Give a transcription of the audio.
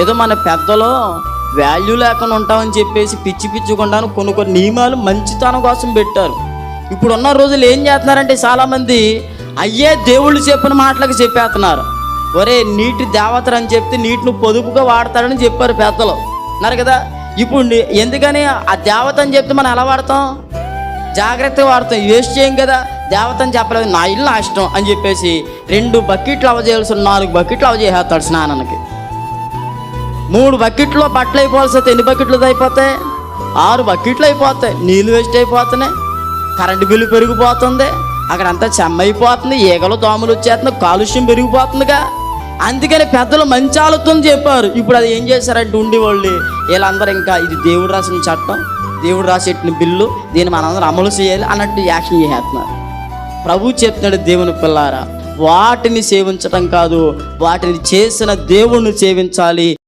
ఏదో మన పెద్దలో వాల్యూ లేకుండా ఉంటామని చెప్పేసి పిచ్చి పిచ్చుకుంటాను కొన్ని కొన్ని నియమాలు మంచితనం కోసం పెట్టారు. ఇప్పుడున్న రోజులు ఏం చేస్తున్నారంటే చాలామంది అయ్యే దేవుళ్ళు చెప్పిన మాటలకు చెప్పేస్తున్నారు. ఒరే నీటి దేవతలు అని చెప్తే నీటిని పొదుపుగా వాడతాడని చెప్పారు పెద్దలు. అన్నారు కదా ఇప్పుడు ఎందుకని ఆ దేవత అని చెప్తే మనం ఎలా వాడతాం? జాగ్రత్తగా వాడతాం వేస్ట్ చేయం కదా. దేవత అని చెప్పలేదు నా ఇల్లు నా ఇష్టం అని చెప్పేసి రెండు బకెట్లు అవజేయాల్సిన ఉన్న నాలుగు బకెట్లు అవజేసేస్తాడు స్నానానికి. మూడు బకెట్లో బట్టలు అయిపోవాల్సి వస్తే ఎన్ని బకెట్లు అయిపోతాయి? ఆరు బకెట్లు అయిపోతాయి. నీళ్ళు వేస్ట్ అయిపోతున్నాయి. కరెంటు బిల్లు పెరిగిపోతుంది. అక్కడంతా చెమ్మ అయిపోతుంది ఈగలు దోమలు వచ్చేస్తున్నాయి. కాలుష్యం పెరిగిపోతుందిగా. అందుకని పెద్దలు మంచి ఆలోచన చెప్పారు. ఇప్పుడు అది ఏం చేశారంటే ఉండేవాళ్ళు. వీళ్ళందరూ ఇంకా ఇది దేవుడు రాసిన చట్టం. దేవుడు రాసేటిన బిల్లు. దీన్ని మనందరం అమలు చేయాలి అన్నట్టు యాక్షన్ చేస్తున్నారు. ప్రభు చెప్తున్నాడు దేవుని పిల్లారా వాటిని సేవించటం కాదు వాటిని చేసిన దేవుణ్ణి సేవించాలి.